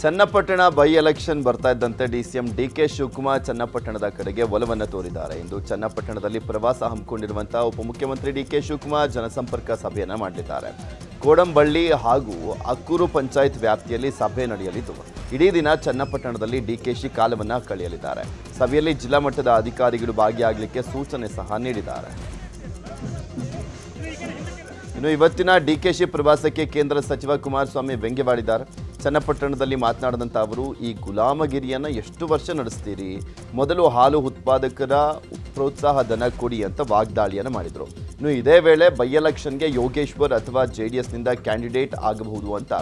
Channapatna by election ಬರ್ತಾ ಇದ್ದಂತೆ D C M D K Shivakumar ಚನ್ನಪಟ್ಟಣದ ಕಡೆಗೆ ಒಲವನ್ನು ತೋರಿದ್ದಾರೆ. ಇಂದು ಚನ್ನಪಟ್ಟಣದಲ್ಲಿ ಪ್ರವಾಸ ಹಮ್ಮಿಕೊಂಡಿರುವಂತಹ ಉಪಮುಖ್ಯಮಂತ್ರಿ ಡಿಕೆ ಶಿವಕುಮಾರ್ ಜನಸಂಪರ್ಕ ಸಭೆಯನ್ನು ಮಾಡಲಿದ್ದಾರೆ. ಕೋಡಂಬಳ್ಳಿ ಹಾಗೂ ಅಕ್ಕೂರು ಪಂಚಾಯತ್ ವ್ಯಾಪ್ತಿಯಲ್ಲಿ ಸಭೆ ನಡೆಯಲಿದ್ದು, ಇಡೀ ದಿನ ಚನ್ನಪಟ್ಟಣದಲ್ಲಿ ಡಿಕೆಶಿ ಕಾಲವನ್ನ ಕಳೆಯಲಿದ್ದಾರೆ. ಸಭೆಯಲ್ಲಿ ಜಿಲ್ಲಾ ಮಟ್ಟದ ಅಧಿಕಾರಿಗಳು ಭಾಗಿಯಾಗಲಿಕ್ಕೆ ಸೂಚನೆ ಸಹ ನೀಡಿದ್ದಾರೆ. ಇನ್ನು ಇವತ್ತಿನ ಡಿಕೆಶಿ ಪ್ರವಾಸಕ್ಕೆ ಕೇಂದ್ರ ಸಚಿವ ಕುಮಾರಸ್ವಾಮಿ ವ್ಯಂಗ್ಯವಾಡಿದ್ದಾರೆ. ಚನ್ನಪಟ್ಟಣದಲ್ಲಿ ಮಾತನಾಡಿದಂಥ ಅವರು, ಈ ಗುಲಾಮಗಿರಿಯನ್ನು ಎಷ್ಟು ವರ್ಷ ನಡೆಸ್ತೀರಿ? ಮೊದಲು ಹಾಲು ಉತ್ಪಾದಕರ ಪ್ರೋತ್ಸಾಹ ಧನ ಕೊಡಿ ಅಂತ ವಾಗ್ದಾಳಿಯನ್ನು ಮಾಡಿದರು. ಇನ್ನು ಇದೇ ವೇಳೆ ಬೈ ಎಲೆಕ್ಷನ್ಗೆ ಯೋಗೇಶ್ವರ್ ಅಥವಾ ಜೆ ಡಿ ಎಸ್ನಿಂದ ಕ್ಯಾಂಡಿಡೇಟ್ ಆಗಬಹುದು ಅಂತ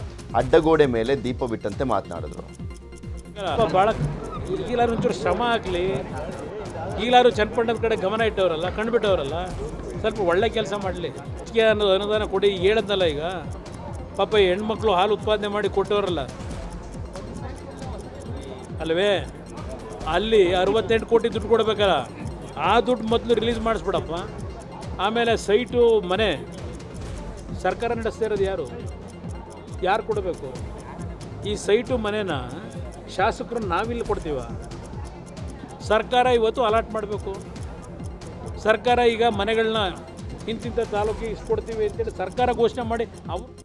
ಅಡ್ಡಗೋಡೆ ಮೇಲೆ ದೀಪ ಬಿಟ್ಟಂತೆ ಮಾತನಾಡಿದರು. ಒಂಚೂರು ಶ್ರಮ ಆಗಲಿ. ಈಗಲಾರು ಚನ್ನಪಟ್ಟಣದ ಕಡೆ ಗಮನ ಇಟ್ಟವರಲ್ಲ, ಕಂಡುಬಿಟ್ಟವರಲ್ಲ, ಸ್ವಲ್ಪ ಒಳ್ಳೆ ಕೆಲಸ ಮಾಡಲಿ. ಅನ್ನೋದು ಅನುದಾನ ಕೊಡಿ, ಹೇಳದ್ನಲ್ಲ ಈಗ. ಪಾಪ ಹೆಣ್ಮಕ್ಳು ಹಾಲು ಉತ್ಪಾದನೆ ಮಾಡಿ ಕೊಟ್ಟವರಲ್ಲ. ಅಲ್ವೇ? ಅಲ್ಲಿ ಅರವತ್ತೆಂಟು ಕೋಟಿ ದುಡ್ಡು ಕೊಡ್ಬೇಕಲ್ಲ. ಆ ದುಡ್ಡು ಮೊದಲು ರಿಲೀಸ್ ಮಾಡಿಸ್ಬಿಡಪ್ಪ. ಆಮೇಲೆ ಸೈಟು ಮನೆ. ಸರ್ಕಾರ ನಡೆಸ್ತಾ ಇರೋದು ಯಾರು? ಯಾರು ಕೊಡಬೇಕು? ಈ ಸೈಟು ಮನೆನ ಶಾಸಕರು ನಾವಿಲ್ಲಿ ಕೊಡ್ತೀವ? ಸರ್ಕಾರ ಇವತ್ತು ಅಲಾಟ್ ಮಾಡಬೇಕು. ಸರ್ಕಾರ ಈಗ ಮನೆಗಳನ್ನ ಇಂತಿಂಥ ತಾಲೂಕಿಗೆ ಇಸ್ಕೊಡ್ತೀವಿ ಕೊಡ್ತೀವಿ ಅಂತೇಳಿ ಸರ್ಕಾರ ಘೋಷಣೆ ಮಾಡಿ ಅವು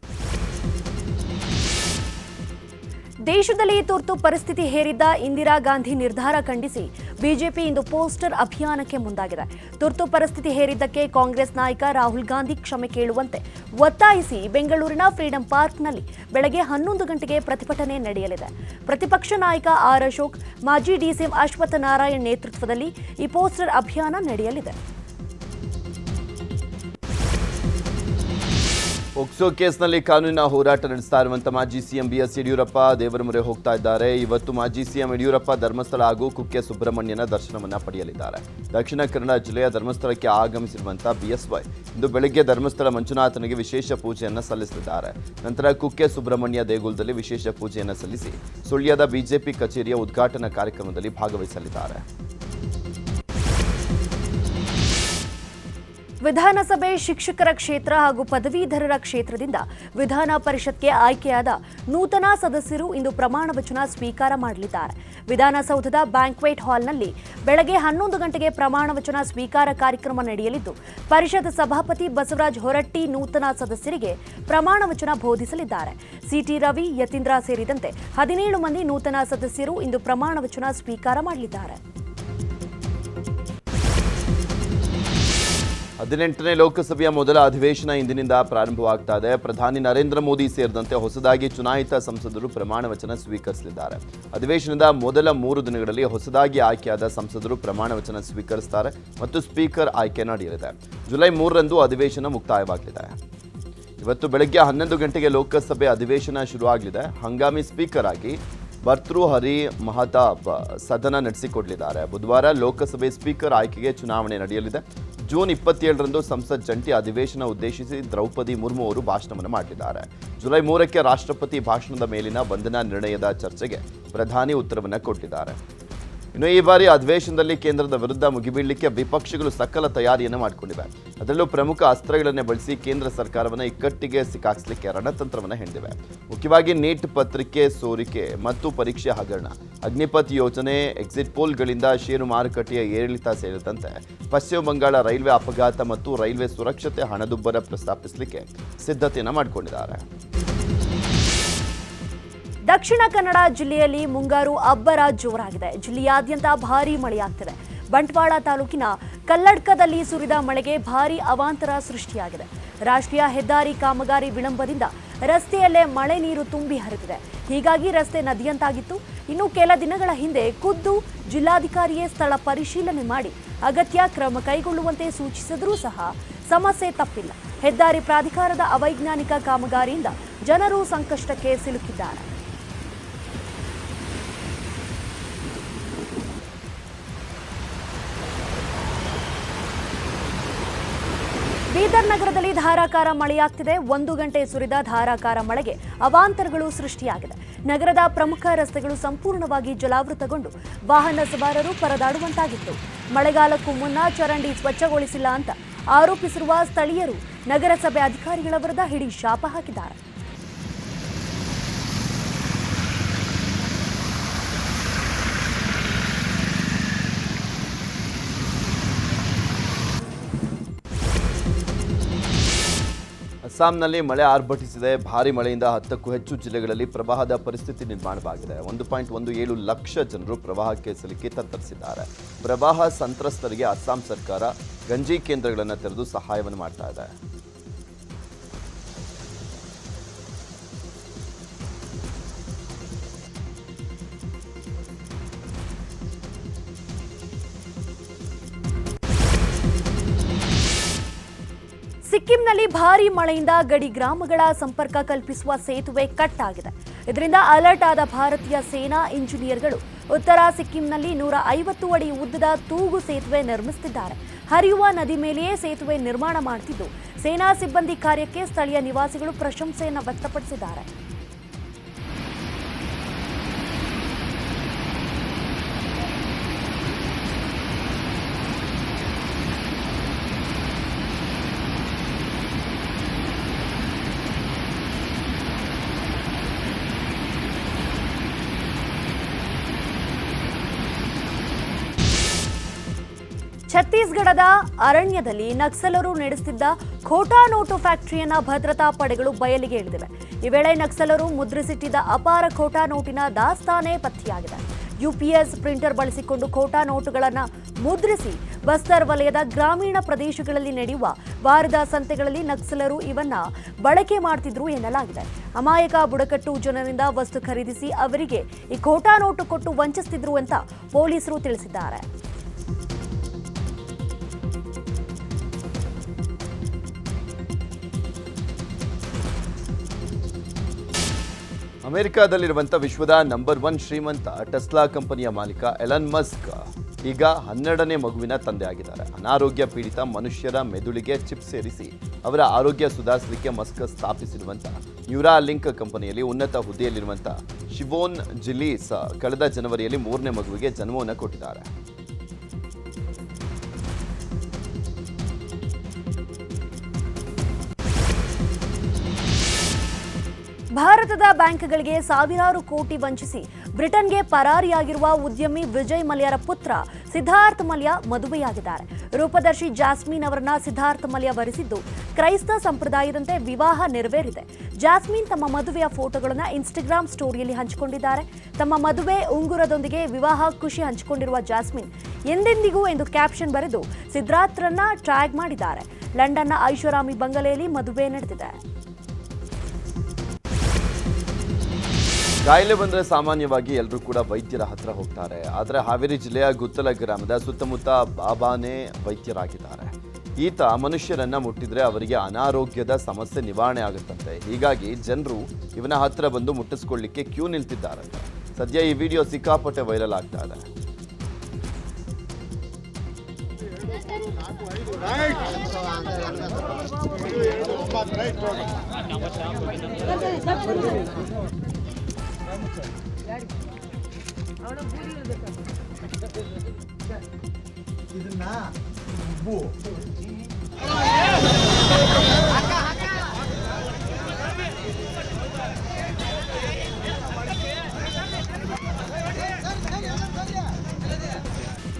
ದೇಶದಲ್ಲಿ ತುರ್ತು ಪರಿಸ್ಥಿತಿ ಹೇರಿದ್ದ ಇಂದಿರಾ ಗಾಂಧಿ ನಿರ್ಧಾರ ಖಂಡಿಸಿ ಬಿಜೆಪಿ ಇಂದು ಪೋಸ್ಟರ್ ಅಭಿಯಾನಕ್ಕೆ ಮುಂದಾಗಿದೆ. ತುರ್ತು ಪರಿಸ್ಥಿತಿ ಹೇರಿದ್ದಕ್ಕೆ ಕಾಂಗ್ರೆಸ್ ನಾಯಕ ರಾಹುಲ್ ಗಾಂಧಿ ಕ್ಷಮೆ ಕೇಳುವಂತೆ ಒತ್ತಾಯಿಸಿ ಬೆಂಗಳೂರಿನ ಫ್ರೀಡಂ ಪಾರ್ಕ್ನಲ್ಲಿ ಬೆಳಗ್ಗೆ ಹನ್ನೊಂದು ಗಂಟೆಗೆ ಪ್ರತಿಭಟನೆ ನಡೆಯಲಿದೆ. ಪ್ರತಿಪಕ್ಷ ನಾಯಕ ಆರ್ ಅಶೋಕ್, ಮಾಜಿ ಡಿಸಿಎಂ ಅಶ್ವತ್ಥ ನಾರಾಯಣ್ ನೇತೃತ್ವದಲ್ಲಿ ಈ ಪೋಸ್ಟರ್ ಅಭಿಯಾನ ನಡೆಯಲಿದೆ. ಒಕ್ಸೋ ಕೇಸ್ನಲ್ಲಿ ಕಾನೂನಿನ ಹೋರಾಟ ನಡೆಸ್ತಾ ಇರುವಂಥ ಮಾಜಿ ಸಿಎಂ ಬಿ ಎಸ್ ಯಡಿಯೂರಪ್ಪ ದೇವರ ಮೊರೆ ಹೋಗ್ತಾ ಇದ್ದಾರೆ. ಇವತ್ತು ಮಾಜಿ ಸಿಎಂ ಯಡಿಯೂರಪ್ಪ ಧರ್ಮಸ್ಥಳ ಹಾಗೂ ಕುಕ್ಕೆ ಸುಬ್ರಹ್ಮಣ್ಯನ ದರ್ಶನವನ್ನ ಪಡೆಯಲಿದ್ದಾರೆ. ದಕ್ಷಿಣ ಕನ್ನಡ ಜಿಲ್ಲೆಯ ಧರ್ಮಸ್ಥಳಕ್ಕೆ ಆಗಮಿಸಿರುವಂತಹ ಬಿಎಸ್ವೈ ಇಂದು ಬೆಳಗ್ಗೆ ಧರ್ಮಸ್ಥಳ ಮಂಜುನಾಥನಿಗೆ ವಿಶೇಷ ಪೂಜೆಯನ್ನು ಸಲ್ಲಿಸಲಿದ್ದಾರೆ. ನಂತರ ಕುಕ್ಕೆ ಸುಬ್ರಹ್ಮಣ್ಯ ದೇಗುಲದಲ್ಲಿ ವಿಶೇಷ ಪೂಜೆಯನ್ನು ಸಲ್ಲಿಸಿ ಸುಳ್ಯದ ಬಿಜೆಪಿ ಕಚೇರಿಯ ಉದ್ಘಾಟನಾ ಕಾರ್ಯಕ್ರಮದಲ್ಲಿ ಭಾಗವಹಿಸಲಿದ್ದಾರೆ. ವಿಧಾನಸಭೆ ಶಿಕ್ಷಕರ ಕ್ಷೇತ್ರ ಹಾಗೂ ಪದವೀಧರರ ಕ್ಷೇತ್ರದಿಂದ ವಿಧಾನ ಪರಿಷತ್ಗೆ ಆಯ್ಕೆಯಾದ ನೂತನ ಸದಸ್ಯರು ಇಂದು ಪ್ರಮಾಣ ವಚನ ಸ್ವೀಕಾರ ಮಾಡಲಿದ್ದಾರೆ. ವಿಧಾನಸೌಧದ ಬ್ಯಾಂಕ್ವೆಟ್ ಹಾಲ್ನಲ್ಲಿ ಬೆಳಗ್ಗೆ ಹನ್ನೊಂದು ಗಂಟೆಗೆ ಪ್ರಮಾಣ ವಚನ ಸ್ವೀಕಾರ ಕಾರ್ಯಕ್ರಮ ನಡೆಯಲಿದ್ದು, ಪರಿಷತ್ ಸಭಾಪತಿ ಬಸವರಾಜ್ ಹೊರಟ್ಟಿ ನೂತನ ಸದಸ್ಯರಿಗೆ ಪ್ರಮಾಣ ವಚನ ಬೋಧಿಸಲಿದ್ದಾರೆ. ಸಿಟಿ ರವಿ, ಯತೀಂದ್ರ ಸೇರಿದಂತೆ ಹದಿನೇಳು ಮಂದಿ ನೂತನ ಸದಸ್ಯರು ಇಂದು ಪ್ರಮಾಣ ವಚನ ಸ್ವೀಕಾರ ಮಾಡಲಿದ್ದಾರೆ. ಹದಿನೆಂಟನೇ ಲೋಕಸಭೆಯ ಮೊದಲ ಅಧಿವೇಶನ ಇಂದಿನಿಂದ ಪ್ರಾರಂಭವಾಗ್ತಾ ಇದೆ. ಪ್ರಧಾನಿ ನರೇಂದ್ರ ಮೋದಿ ಸೇರಿದಂತೆ ಹೊಸದಾಗಿ ಚುನಾಯಿತ ಸಂಸದರು ಪ್ರಮಾಣ ವಚನ ಸ್ವೀಕರಿಸಲಿದ್ದಾರೆ. ಅಧಿವೇಶನದ ಮೊದಲ ಮೂರು ದಿನಗಳಲ್ಲಿ ಹೊಸದಾಗಿ ಆಯ್ಕೆಯಾದ ಸಂಸದರು ಪ್ರಮಾಣ ವಚನ ಸ್ವೀಕರಿಸುತ್ತಾರೆ ಮತ್ತು ಸ್ಪೀಕರ್ ಆಯ್ಕೆ ನಡೆಯಲಿದೆ. ಜುಲೈ ಮೂರರಂದು ಅಧಿವೇಶನ ಮುಕ್ತಾಯವಾಗಲಿದೆ. ಇವತ್ತು ಬೆಳಗ್ಗೆ ಹನ್ನೊಂದು ಗಂಟೆಗೆ ಲೋಕಸಭೆ ಅಧಿವೇಶನ ಶುರುವಾಗಲಿದೆ. ಹಂಗಾಮಿ ಸ್ಪೀಕರ್ ಆಗಿ ಭರ್ತೃಹರಿ ಮಹತಾಬ್ ಸದನ ನಡೆಸಿಕೊಡಲಿದ್ದಾರೆ. ಬುಧವಾರ ಲೋಕಸಭೆ ಸ್ಪೀಕರ್ ಆಯ್ಕೆಗೆ ಚುನಾವಣೆ ನಡೆಯಲಿದೆ. ಜೂನ್ ಇಪ್ಪತ್ತೇಳರಂದು ಸಂಸತ್ ಜಂಟಿ ಅಧಿವೇಶನ ಉದ್ದೇಶಿಸಿ ದ್ರೌಪದಿ ಮುರ್ಮು ಅವರು ಭಾಷಣವನ್ನು ಮಾಡಿದ್ದಾರೆ ಜುಲೈ ಮೂರಕ್ಕೆ ರಾಷ್ಟ್ರಪತಿ ಭಾಷಣದ ಮೇಲಿನ ವಂದನಾ ನಿರ್ಣಯದ ಚರ್ಚೆಗೆ ಪ್ರಧಾನಿ ಉತ್ತರವನ್ನು ಕೊಟ್ಟಿದ್ದಾರೆ. ಇನ್ನು ಈ ಬಾರಿ ಅಧಿವೇಶನದಲ್ಲಿ ಕೇಂದ್ರದ ವಿರುದ್ಧ ಮುಗಿಬೀಳಲಿಕ್ಕೆ ವಿಪಕ್ಷಗಳು ಸಕಲ ತಯಾರಿಯನ್ನು ಮಾಡಿಕೊಂಡಿವೆ. ಅದರಲ್ಲೂ ಪ್ರಮುಖ ಅಸ್ತ್ರಗಳನ್ನೇ ಬಳಸಿ ಕೇಂದ್ರ ಸರ್ಕಾರವನ್ನು ಇಕ್ಕಟ್ಟಿಗೆ ಸಿಕ್ಕಾಕ್ಸಲಿಕ್ಕೆ ರಣತಂತ್ರವನ್ನು ಹೆಣೆದಿವೆ. ಮುಖ್ಯವಾಗಿ ನೀಟ್ ಪತ್ರಿಕೆ ಸೋರಿಕೆ ಮತ್ತು ಪರೀಕ್ಷೆ ಹಗರಣ. ಅಗ್ನಿಪಥ್ ಯೋಜನೆ ಎಕ್ಸಿಟ್ ಪೋಲ್ಗಳಿಂದ ಷೇರು ಮಾರುಕಟ್ಟೆಯ ಏರಿಳಿತ ಸೇರಿದಂತೆ ಪಶ್ಚಿಮ ಬಂಗಾಳ ರೈಲ್ವೆ ಅಪಘಾತ ಮತ್ತು ರೈಲ್ವೆ ಸುರಕ್ಷತೆ ಹಣದುಬ್ಬರ ಪ್ರಸ್ತಾಪಿಸಲಿಕ್ಕೆ ಸಿದ್ಧತೆಯನ್ನು ಮಾಡಿಕೊಂಡಿದ್ದಾರೆ. ದಕ್ಷಿಣ ಕನ್ನಡ ಜಿಲ್ಲೆಯಲ್ಲಿ ಮುಂಗಾರು ಅಬ್ಬರ ಜೋರಾಗಿದೆ. ಜಿಲ್ಲೆಯಾದ್ಯಂತ ಭಾರೀ ಮಳೆಯಾಗ್ತಿದೆ. ಬಂಟ್ವಾಳ ತಾಲೂಕಿನ ಕಲ್ಲಡ್ಕದಲ್ಲಿ ಸುರಿದ ಮಳೆಗೆ ಭಾರೀ ಅವಾಂತರ ಸೃಷ್ಟಿಯಾಗಿದೆ. ರಾಷ್ಟ್ರೀಯ ಹೆದ್ದಾರಿ ಕಾಮಗಾರಿ ವಿಳಂಬದಿಂದ ರಸ್ತೆಯಲ್ಲೇ ಮಳೆ ನೀರು ತುಂಬಿ ಹರಿದಿದೆ. ಹೀಗಾಗಿ ರಸ್ತೆ ನದಿಯಂತಾಗಿತ್ತು. ಇನ್ನು ಕೆಲ ದಿನಗಳ ಹಿಂದೆ ಖುದ್ದು ಜಿಲ್ಲಾಧಿಕಾರಿಯೇ ಸ್ಥಳ ಪರಿಶೀಲನೆ ಮಾಡಿ ಅಗತ್ಯ ಕ್ರಮ ಕೈಗೊಳ್ಳುವಂತೆ ಸೂಚಿಸಿದರೂ ಸಹ ಸಮಸ್ಯೆ ತಪ್ಪಿಲ್ಲ. ಹೆದ್ದಾರಿ ಪ್ರಾಧಿಕಾರದ ಅವೈಜ್ಞಾನಿಕ ಕಾಮಗಾರಿಯಿಂದ ಜನರು ಸಂಕಷ್ಟಕ್ಕೆ ಸಿಲುಕಿದ್ದಾರೆ. ಬೀದರ್ ನಗರದಲ್ಲಿ ಧಾರಾಕಾರ ಮಳೆಯಾಗ್ತಿದೆ. ಒಂದು ಗಂಟೆ ಸುರಿದ ಧಾರಾಕಾರ ಮಳೆಗೆ ಅವಾಂತರಗಳು ಸೃಷ್ಟಿಯಾಗಿದೆ. ನಗರದ ಪ್ರಮುಖ ರಸ್ತೆಗಳು ಸಂಪೂರ್ಣವಾಗಿ ಜಲಾವೃತಗೊಂಡು ವಾಹನ ಸವಾರರು ಪರದಾಡುವಂತಾಗಿತ್ತು. ಮಳೆಗಾಲಕ್ಕೂ ಮುನ್ನ ಚರಂಡಿ ಸ್ವಚ್ಛಗೊಳಿಸಿಲ್ಲ ಅಂತ ಆರೋಪಿಸಿರುವ ಸ್ಥಳೀಯರು ನಗರಸಭೆ ಅಧಿಕಾರಿಗಳ ವಿರುದ್ಧ ಹಿಡಿ ಶಾಪ ಹಾಕಿದ್ದಾರೆ. ಅಸ್ಸಾಂನಲ್ಲಿ ಮಳೆ ಆರ್ಭಟಿಸಿದೆ. ಭಾರಿ ಮಳೆಯಿಂದ ಹತ್ತಕ್ಕೂ ಹೆಚ್ಚು ಜಿಲ್ಲೆಗಳಲ್ಲಿ ಪ್ರವಾಹದ ಪರಿಸ್ಥಿತಿ ನಿರ್ಮಾಣವಾಗಿದೆ. ಒಂದು ಪಾಯಿಂಟ್ ಒಂದು ಏಳು ಲಕ್ಷ ಜನರು ಪ್ರವಾಹಕ್ಕೆ ಸಿಲುಕಿ ತತ್ತರಿಸಿದ್ದಾರೆ. ಪ್ರವಾಹ ಸಂತ್ರಸ್ತರಿಗೆ ಅಸ್ಸಾಂ ಸರ್ಕಾರ ಗಂಜಿ ಕೇಂದ್ರಗಳನ್ನು ತೆರೆದು ಸಹಾಯವನ್ನು ಮಾಡ್ತಾ ಇದೆ. ಭಾರಿ ಮಳೆಯಿಂದ ಗಡಿ ಗ್ರಾಮಗಳ ಸಂಪರ್ಕ ಕಲ್ಪಿಸುವ ಸೇತುವೆ ಕಟ್ ಆಗಿದೆ ಇದರಿಂದ ಅಲರ್ಟ್ ಆದ ಭಾರತೀಯ ಸೇನಾ ಇಂಜಿನಿಯರ್ಗಳು ಉತ್ತರ ಸಿಕ್ಕಿಂನಲ್ಲಿ ನೂರ ಐವತ್ತು ಅಡಿ ಉದ್ದದ ತೂಗು ಸೇತುವೆ ನಿರ್ಮಿಸುತ್ತಿದ್ದಾರೆ. ಹರಿಯುವ ನದಿ ಮೇಲೆಯೇ ಸೇತುವೆ ನಿರ್ಮಾಣ ಮಾಡುತ್ತಿದ್ದು ಸೇನಾ ಸಿಬ್ಬಂದಿ ಕಾರ್ಯಕ್ಕೆ ಸ್ಥಳೀಯ ನಿವಾಸಿಗಳು ಪ್ರಶಂಸೆಯನ್ನು ವ್ಯಕ್ತಪಡಿಸಿದ್ದಾರೆ. ಛತ್ತೀಸ್ಗಢದ ಅರಣ್ಯದಲ್ಲಿ ನಕ್ಸಲರು ನಡೆಸುತ್ತಿದ್ದ ಖೋಟಾ ನೋಟು ಫ್ಯಾಕ್ಟರಿಯನ್ನ ಭದ್ರತಾ ಪಡೆಗಳು ಬಯಲಿಗೆ ಇಳಿದಿವೆ. ಈ ವೇಳೆ ನಕ್ಸಲರು ಮುದ್ರಿಸಿಟ್ಟಿದ್ದ ಅಪಾರ ಖೋಟಾ ನೋಟಿನ ದಾಸ್ತಾನೇ ಪತ್ತೆಯಾಗಿದೆ. ಯುಪಿಎಸ್ ಪ್ರಿಂಟರ್ ಬಳಸಿಕೊಂಡು ಖೋಟಾ ನೋಟುಗಳನ್ನು ಮುದ್ರಿಸಿ ಬಸ್ತರ್ ವಲಯದ ಗ್ರಾಮೀಣ ಪ್ರದೇಶಗಳಲ್ಲಿ ನಡೆಯುವ ವಾರದ ಸಂತೆಗಳಲ್ಲಿ ನಕ್ಸಲರು ಇವನ್ನ ಬಳಕೆ ಮಾಡ್ತಿದ್ರು ಎನ್ನಲಾಗಿದೆ. ಅಮಾಯಕ ಬುಡಕಟ್ಟು ಜನರಿಂದ ವಸ್ತು ಖರೀದಿಸಿ ಅವರಿಗೆ ಈ ಖೋಟಾ ನೋಟು ಕೊಟ್ಟು ವಂಚಿಸ್ತಿದ್ರು ಅಂತ ಪೊಲೀಸರು ತಿಳಿಸಿದ್ದಾರೆ. ಅಮೆರಿಕಾದಲ್ಲಿರುವಂಥ ವಿಶ್ವದ ನಂಬರ್ ಒನ್ ಶ್ರೀಮಂತ ಟೆಸ್ಲಾ ಕಂಪನಿಯ ಮಾಲೀಕ ಎಲನ್ ಮಸ್ಕ್ ಈಗ ಹನ್ನೆರಡನೇ ಮಗುವಿನ ತಂದೆ ಆಗಿದ್ದಾರೆ ಅನಾರೋಗ್ಯ ಪೀಡಿತ ಮನುಷ್ಯರ ಮೆದುಳಿಗೆ ಚಿಪ್ ಸೇರಿಸಿ ಅವರ ಆರೋಗ್ಯ ಸುಧಾರಿಸಲಿಕ್ಕೆ ಮಸ್ಕ್ ಸ್ಥಾಪಿಸಿರುವಂಥ ನ್ಯೂರಾ ಲಿಂಕ್ ಕಂಪನಿಯಲ್ಲಿ ಉನ್ನತ ಹುದ್ದೆಯಲ್ಲಿರುವಂಥ ಶಿವೋನ್ ಜಿಲೀಸ್ ಕಳೆದ ಜನವರಿಯಲ್ಲಿ ಮೂರನೇ ಮಗುವಿಗೆ ಜನ್ಮವನ್ನು ಕೊಟ್ಟಿದ್ದಾರೆ. ಭಾರತದ ಬ್ಯಾಂಕ್ಗಳಿಗೆ ಸಾವಿರಾರು ಕೋಟಿ ವಂಚಿಸಿ ಬ್ರಿಟನ್ಗೆ ಪರಾರಿಯಾಗಿರುವ ಉದ್ಯಮಿ ವಿಜಯ್ ಮಲ್ಯರ ಪುತ್ರ ಸಿದ್ಧಾರ್ಥ್ ಮಲ್ಯ ಮದುವೆಯಾಗಿದ್ದಾರೆ. ರೂಪದರ್ಶಿ ಜಾಸ್ಮಿನ್ ಅವರನ್ನ ಸಿದ್ಧಾರ್ಥ್ ಮಲ್ಯ ವರಿಸಿದ್ದು ಕ್ರೈಸ್ತ ಸಂಪ್ರದಾಯದಂತೆ ವಿವಾಹ ನೆರವೇರಿದೆ. ಜಾಸ್ಮಿನ್ ತಮ್ಮ ಮದುವೆಯ ಫೋಟೋಗಳನ್ನು ಇನ್ಸ್ಟಾಗ್ರಾಮ್ ಸ್ಟೋರಿಯಲ್ಲಿ ಹಂಚಿಕೊಂಡಿದ್ದಾರೆ. ತಮ್ಮ ಮದುವೆ ಉಂಗುರದೊಂದಿಗೆ ವಿವಾಹ ಖುಷಿ ಹಂಚಿಕೊಂಡಿರುವ ಜಾಸ್ಮಿನ್ ಎಂದೆಂದಿಗೂ ಎಂದು ಕ್ಯಾಪ್ಷನ್ ಬರೆದು ಸಿದ್ಧಾರ್ಥ್ರನ್ನ ಟ್ಯಾಗ್ ಮಾಡಿದ್ದಾರೆ. ಲಂಡನ್ನ ಐಷಾರಾಮಿ ಬಂಗಲೆಯಲ್ಲಿ ಮದುವೆ ನಡೆದಿದೆ. ಕಾಯಿಲೆ ಬಂದರೆ ಸಾಮಾನ್ಯವಾಗಿ ಎಲ್ಲರೂ ಕೂಡ ವೈದ್ಯರ ಹತ್ರ ಹೋಗ್ತಾರೆ. ಆದರೆ ಹಾವೇರಿ ಜಿಲ್ಲೆಯ ಗುತ್ತಲ ಗ್ರಾಮದ ಸುತ್ತಮುತ್ತ ಬಾಬಾನೇ ವೈದ್ಯರಾಗಿದ್ದಾರೆ. ಈತ ಮನುಷ್ಯರನ್ನ ಮುಟ್ಟಿದ್ರೆ ಅವರಿಗೆ ಅನಾರೋಗ್ಯದ ಸಮಸ್ಯೆ ನಿವಾರಣೆ ಆಗುತ್ತಂತೆ. ಹೀಗಾಗಿ ಜನರು ಇವನ ಹತ್ರ ಬಂದು ಮುಟ್ಟಿಸ್ಕೊಳ್ಳಿಕ್ಕೆ ಕ್ಯೂ ನಿಲ್ತಿದ್ದಾರಂತೆ. ಸದ್ಯ ಈ ವಿಡಿಯೋ ಸಿಕ್ಕಾಪಟ್ಟೆ ವೈರಲ್ ಆಗ್ತಾ ಇದೆ. ಇದನ್ನ ಉಬ್ಬು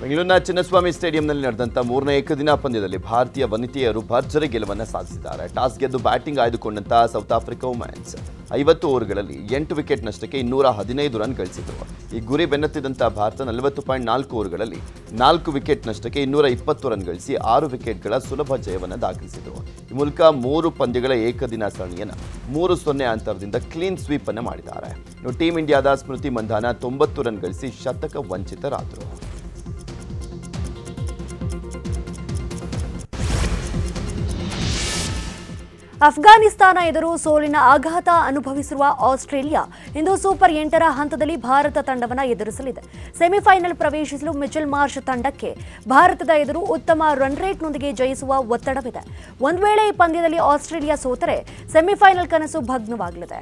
ಬೆಂಗಳೂರಿನ ಚಿನ್ನಸ್ವಾಮಿ ಸ್ಟೇಡಿಯಂನಲ್ಲಿ ನಡೆದಂಥ ಮೂರನೇ ಏಕದಿನ ಪಂದ್ಯದಲ್ಲಿ ಭಾರತೀಯ ವನಿತೆಯರು ಭರ್ಜರಿ ಗೆಲುವನ್ನು ಸಾಧಿಸಿದ್ದಾರೆ. ಟಾಸ್ ಗೆದ್ದು ಬ್ಯಾಟಿಂಗ್ ಆಯ್ದುಕೊಂಡಂಥ ಸೌತ್ ಆಫ್ರಿಕಾ ವುಮೆನ್ಸ್ ಐವತ್ತು ಓವರ್ಗಳಲ್ಲಿ ಎಂಟು ವಿಕೆಟ್ ನಷ್ಟಕ್ಕೆ ಇನ್ನೂರ ಹದಿನೈದು ರನ್ ಗಳಿಸಿದರು. ಈ ಗುರಿ ಬೆನ್ನತ್ತಿದಂಥ ಭಾರತ ನಲವತ್ತು ಪಾಯಿಂಟ್ ನಾಲ್ಕು ಓವರ್ಗಳಲ್ಲಿ ನಾಲ್ಕು ವಿಕೆಟ್ ನಷ್ಟಕ್ಕೆ ಇನ್ನೂರ ಇಪ್ಪತ್ತು ರನ್ ಗಳಿಸಿ ಆರು ವಿಕೆಟ್ಗಳ ಸುಲಭ ಜಯವನ್ನು ದಾಖಲಿಸಿದರು. ಈ ಮೂಲಕ ಮೂರು ಪಂದ್ಯಗಳ ಏಕದಿನ ಸರಣಿಯನ್ನು ಮೂರು ಸೊನ್ನೆ ಅಂತರದಿಂದ ಕ್ಲೀನ್ ಸ್ವೀಪ್ ಅನ್ನು ಮಾಡಿದ್ದಾರೆ. ಟೀಂ ಇಂಡಿಯಾದ ಸ್ಮೃತಿ ಮಂಧಾನ ತೊಂಬತ್ತು ರನ್ ಗಳಿಸಿ ಶತಕ ವಂಚಿತರಾದರು. ಅಫ್ಘಾನಿಸ್ತಾನ ಎದುರು ಸೋಲಿನ ಆಘಾತ ಅನುಭವಿಸಿರುವ ಆಸ್ಟ್ರೇಲಿಯಾ ಇಂದು ಸೂಪರ್ ಎಂಟರ ಹಂತದಲ್ಲಿ ಭಾರತ ತಂಡವನ್ನು ಎದುರಿಸಲಿದೆ. ಸೆಮಿಫೈನಲ್ ಪ್ರವೇಶಿಸಲು ಮಿಚೆಲ್ ಮಾರ್ಷ್ ತಂಡಕ್ಕೆ ಭಾರತದ ಎದುರು ಉತ್ತಮ ರನ್ ರೇಟ್ನೊಂದಿಗೆ ಜಯಿಸುವ ಒತ್ತಡವಿದೆ. ಒಂದು ವೇಳೆ ಈ ಪಂದ್ಯದಲ್ಲಿ ಆಸ್ಟ್ರೇಲಿಯಾ ಸೋತರೆ ಸೆಮಿಫೈನಲ್ ಕನಸು ಭಗ್ನವಾಗಲಿದೆ.